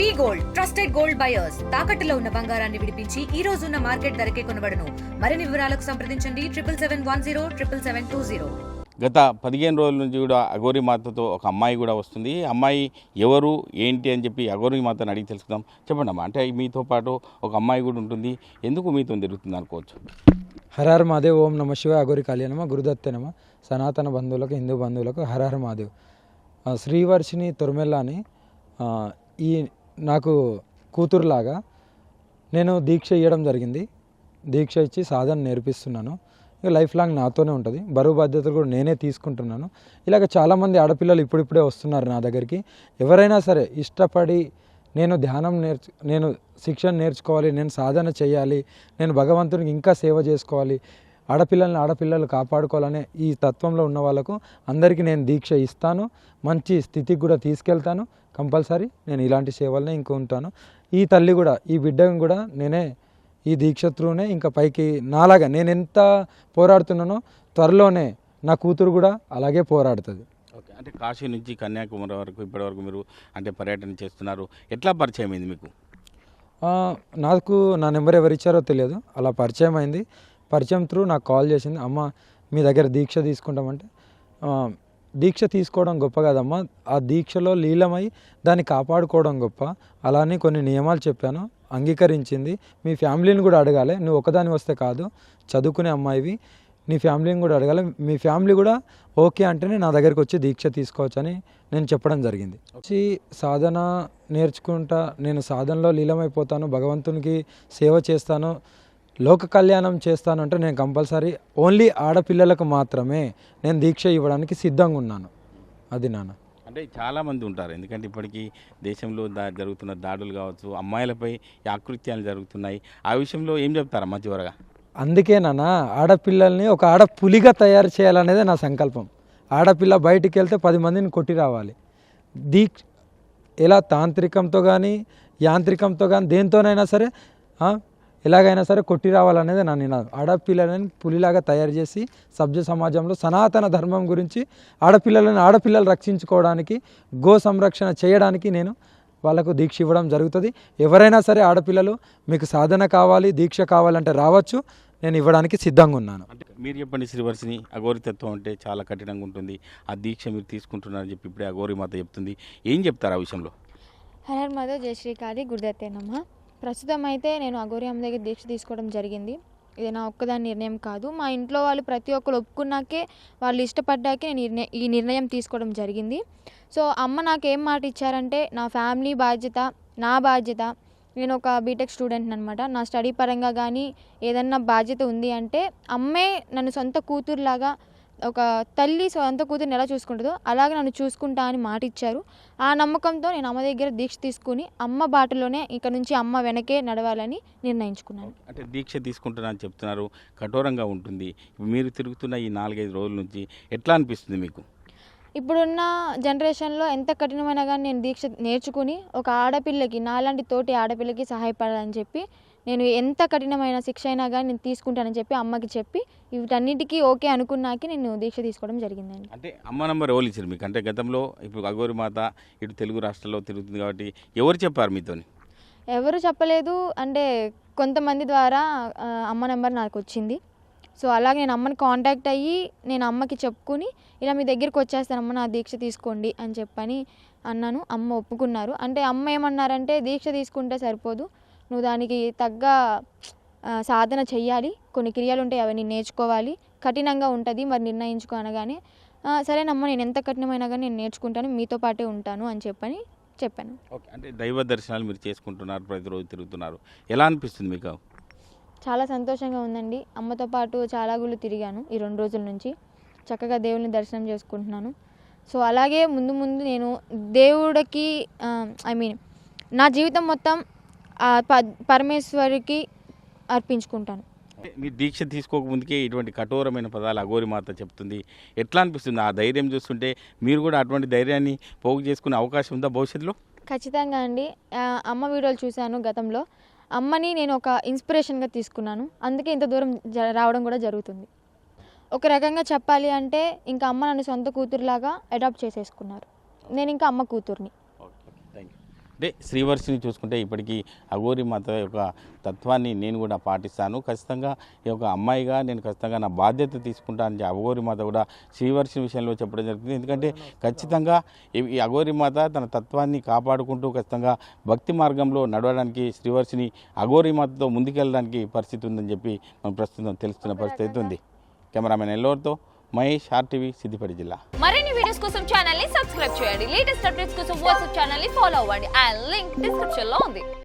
V gold trusted gold buyers. తాకట్టులో ఉన్న బంగారాన్ని విడిపించి ఈ రోజు ఉన్న మార్కెట్ ధరకే కొనబడను. మరిన్ని వివరాలకు సంప్రదించండి triple seven one zero triple seven two zero. గత పదిహేను రోజుల నుంచి కూడా అఘోరి మాతతో ఒక అమ్మాయి కూడా వస్తుంది. అమ్మాయి ఎవరు ఏంటి అని చెప్పి అఘోరి మాతను అడిగి తెలుసుకుందాం. చెప్పండి అమ్మా అంటే మీతో పాటు ఒక అమ్మాయి కూడా ఉంటుంది. ఎందుకు మీతో తిరుగుతుంది అనుకోవచ్చు? హరహర మహాదేవ్ ఓం నమ శివ అగోరి కళ్యాణమ గురుదత్తే నమ. సనాతన బంధువులకు హిందూ బంధువులకు హరహర మహాదేవ్ ఆ, శ్రీవర్షిని తొరమెల్ల అని ఆ, ఈ నాకు కూతురులాగా నేను దీక్ష ఇవ్వడం జరిగింది. దీక్ష ఇచ్చి సాధన నేర్పిస్తున్నాను. ఇక లైఫ్ లాంగ్ నాతోనే ఉంటుంది. బరువు బాధ్యతలు కూడా నేనే తీసుకుంటున్నాను. ఇలాగ చాలామంది ఆడపిల్లలు ఇప్పుడిప్పుడే వస్తున్నారు నా దగ్గరికి. ఎవరైనా సరే ఇష్టపడి నేను ధ్యానం నేర్చు నేను శిక్షణ నేర్చుకోవాలి నేను సాధన చేయాలి నేను భగవంతునికి ఇంకా సేవ చేసుకోవాలి ఆడపిల్లల్ని ఆడపిల్లలు కాపాడుకోవాలనే ఈ తత్వంలో ఉన్న వాళ్ళకు అందరికీ నేను దీక్ష ఇస్తాను. మంచి స్థితికి కూడా తీసుకెళ్తాను. కంపల్సరీ నేను ఇలాంటి సేవలనే ఇంకా ఉంటాను. ఈ తల్లి కూడా ఈ బిడ్డను కూడా నేనే ఈ దీక్ష త్రూనే ఇంకా పైకి నాలాగా నేను ఎంత పోరాడుతున్నానో త్వరలోనే నా కూతురు కూడా అలాగే పోరాడుతుంది. ఓకే. అంటే కాశీ నుంచి కన్యాకుమారి వరకు ఇప్పటి వరకు మీరు అంటే పర్యటన చేస్తున్నారు. ఎట్లా పరిచయం అయింది మీకు నాకు నా నెంబర్ ఎవరు ఇచ్చారో తెలియదు. అలా పరిచయం అయింది పరిచయం త్రూ నాకు కాల్ చేసింది అమ్మ మీ దగ్గర దీక్ష తీసుకుంటామంటే. దీక్ష తీసుకోవడం గొప్ప కాదమ్మా. ఆ దీక్షలో లీలమై దాన్ని కాపాడుకోవడం గొప్ప. అలానే కొన్ని నియమాలు చెప్పాను అంగీకరించింది. మీ ఫ్యామిలీని కూడా అడగాలి నువ్వు ఒకదాని వస్తే కాదు చదువుకునే అమ్మాయివి. నీ ఫ్యామిలీని కూడా అడగాలి మీ ఫ్యామిలీ కూడా ఓకే అంటేనే నా దగ్గరికి వచ్చి దీక్ష తీసుకోవచ్చని నేను చెప్పడం జరిగింది. వచ్చి సాధన నేర్చుకుంటా నేను సాధనలో లీలమైపోతాను భగవంతునికి సేవ చేస్తాను. లోక కళ్యాణం చేస్తాను అంటే నేను కంపల్సరీ ఓన్లీ ఆడపిల్లలకు మాత్రమే నేను దీక్ష ఇవ్వడానికి సిద్ధంగా ఉన్నాను. అది నాన్న. అంటే చాలామంది ఉంటారు. ఎందుకంటే ఇప్పటికీ దేశంలో దా జరుగుతున్న దాడులు కావచ్చు అమ్మాయిలపై ఆకృత్యాలు జరుగుతున్నాయి. ఆ విషయంలో ఏం చెప్తారమ్మా చివరగా? అందుకే నాన్న ఆడపిల్లల్ని ఒక ఆడ పులిగా తయారు చేయాలనేదే నా సంకల్పం. ఆడపిల్ల బయటికి వెళ్తే పది మందిని కొట్టి రావాలి. దీక్ష ఎలా తాంత్రికంతో కానీ యాంత్రికంతో కానీ దేంతోనైనా సరే ఎలాగైనా సరే కొట్టి రావాలనేది నా నినాదం. ఆడపిల్లలని పులిలాగా తయారు చేసి సభ్య సమాజంలో సనాతన ధర్మం గురించి ఆడపిల్లలను ఆడపిల్లలు రక్షించుకోవడానికి గో సంరక్షణ చేయడానికి నేను వాళ్ళకు దీక్ష ఇవ్వడం జరుగుతుంది. ఎవరైనా సరే ఆడపిల్లలు మీకు సాధన కావాలి దీక్ష కావాలంటే రావచ్చు. నేను ఇవ్వడానికి సిద్ధంగా ఉన్నాను. అంటే మీరు చెప్పండి శ్రీవర్షిని అఘోరితత్వం అంటే చాలా కఠినంగా ఉంటుంది. ఆ దీక్ష మీరు తీసుకుంటున్నారని చెప్పి ఇప్పుడే అఘోరి మాత చెప్తుంది. ఏం చెప్తారు ఆ విషయంలో? హరర్ మాధవ్ జయ శ్రీకాళి గురుదత్తే నమ. ప్రస్తుతం అయితే నేను అఘోరి అమ్మ దగ్గర దీక్ష తీసుకోవడం జరిగింది. ఇది నా ఒక్కదాని నిర్ణయం కాదు. మా ఇంట్లో వాళ్ళు ప్రతి ఒక్కరు ఒప్పుకున్నాకే వాళ్ళు ఇష్టపడ్డాకే నేను ఈ నిర్ణయం ఈ నిర్ణయం తీసుకోవడం జరిగింది. సో అమ్మ నాకు ఏం మాట ఇచ్చారంటే నా ఫ్యామిలీ బాధ్యత నా బాధ్యత నేను ఒక బీటెక్ స్టూడెంట్ అనమాట నా స్టడీ పరంగా కానీ ఏదన్నా బాధ్యత ఉంది అంటే అమ్మే నన్ను సొంత కూతురులాగా ఒక తల్లి సొంత కూతురుని ఎలా చూసుకుంటుందో అలాగే నన్ను చూసుకుంటా అని మాట ఇచ్చారు ఆ నమ్మకంతో నేను అమ్మ దగ్గర దీక్ష తీసుకుని అమ్మ బాటలోనే ఇక నుంచి అమ్మ వెనకే నడవాలని నిర్ణయించుకున్నాను. అంటే దీక్ష తీసుకుంటున్నా అని చెప్తున్నారు. కఠోరంగా ఉంటుంది. మీరు తిరుగుతున్న ఈ నాలుగైదు రోజుల నుంచి ఎట్లా అనిపిస్తుంది మీకు? ఇప్పుడున్న జనరేషన్లో ఎంత కఠినమైనా కానీ నేను దీక్ష నేర్చుకుని ఒక ఆడపిల్లకి నాలాంటి తోటి ఆడపిల్లకి సహాయపడాలని చెప్పి నేను ఎంత కఠినమైన శిక్ష అయినా కానీ నేను తీసుకుంటానని చెప్పి అమ్మకి చెప్పి వీటన్నిటికీ ఓకే అనుకున్నాకే నేను దీక్ష తీసుకోవడం జరిగిందండి. అంటే అమ్మ నంబర్ ఎవరు ఇచ్చారు మీకు? అంటే గతంలో ఇప్పుడు అఘోరి మాత ఇటు తెలుగు రాష్ట్రాల్లో తిరుగుతుంది కాబట్టి ఎవరు చెప్పారు మీతోని? ఎవరు చెప్పలేదు. అంటే కొంతమంది ద్వారా అమ్మ నెంబర్ నాకు వచ్చింది. సో అలాగే నేను అమ్మని కాంటాక్ట్ అయ్యి నేను అమ్మకి చెప్పుకుని ఇలా మీ దగ్గరికి వచ్చేస్తాను అమ్మ నా దీక్ష తీసుకోండి అని చెప్పని అన్నాను. అమ్మ ఒప్పుకున్నారు. అంటే అమ్మ ఏమన్నారంటే దీక్ష తీసుకుంటే సరిపోదు. నువ్వు దానికి తగ్గ సాధన చెయ్యాలి. కొన్ని క్రియలు ఉంటాయి అవన్నీ నేర్చుకోవాలి. కఠినంగా ఉంటుంది మరి నిర్ణయించుకో అనగానే "ఆ, సరేనమ్మా నేను ఎంత కఠినమైనా కానీ నేను నేర్చుకుంటాను మీతో పాటే ఉంటాను అని చెప్పని చెప్పాను. ఓకే అంటే దైవ దర్శనాలు మీరు చేసుకుంటున్నారు ప్రతిరోజు తిరుగుతున్నారు. ఎలా అనిపిస్తుంది మీకు? చాలా సంతోషంగా ఉందండి. అమ్మతో పాటు చాలా గుళ్ళు తిరిగాను ఈ రెండు రోజుల నుంచి. చక్కగా దేవుని దర్శనం చేసుకుంటున్నాను. సో అలాగే ముందు ముందు నేను దేవుడికి ఐ మీన్ నా జీవితం మొత్తం పరమేశ్వరికి అర్పించుకుంటాను. మీరు దీక్ష తీసుకోకముందుకే ఇటువంటి కఠోరమైన పదాలు అఘోరి మాత చెప్తుంది. ఎట్లా అనిపిస్తుంది? ఆ ధైర్యం చూస్తుంటే మీరు కూడా అటువంటి ధైర్యాన్ని పోగు చేసుకునే అవకాశం ఉందా భవిష్యత్తులో? ఖచ్చితంగా అండి. అమ్మ వీడియోలు చూశాను గతంలో. అమ్మని నేను ఒక ఇన్స్పిరేషన్గా తీసుకున్నాను. అందుకే ఇంత దూరం రావడం కూడా జరుగుతుంది. ఒక రకంగా చెప్పాలి అంటే ఇంకా అమ్మ నన్ను సొంత కూతురులాగా అడాప్ట్ చేసేసుకున్నారు. నేను ఇంకా అమ్మ కూతుర్ని. అంటే శ్రీవర్షిని చూసుకుంటే ఇప్పటికీ అఘోరి మాత యొక్క తత్వాన్ని నేను కూడా పాటిస్తాను. ఖచ్చితంగా ఈ యొక్క అమ్మాయిగా నేను ఖచ్చితంగా నా బాధ్యత తీసుకుంటానని చెప్పి అఘోరి మాత కూడా శ్రీవర్షిని విషయంలో చెప్పడం జరుగుతుంది. ఎందుకంటే ఖచ్చితంగా ఈ ఈ అఘోరి మాత తన తత్వాన్ని కాపాడుకుంటూ ఖచ్చితంగా భక్తి మార్గంలో నడవడానికి శ్రీవర్షిని అఘోరి మాతతో ముందుకెళ్ళడానికి పరిస్థితి ఉందని చెప్పి మనం ప్రస్తుతం తెలుస్తున్న పరిస్థితి ఉంది. కెమెరామెన్ ఎల్లోర్తో మహేష్ ఆర్టీవీ సిద్దిపేట జిల్లా. మరిన్ని వీడియోస్ కోసం ఛానల్ని సబ్స్క్రైబ్ చేయండి. లేటెస్ట్ అప్డేట్స్ కోసం వాట్సాప్ ఛానల్ని ఫాలో అవ్వండి. అండ్ లింక్ డిస్క్రిప్షన్లో ఉంది.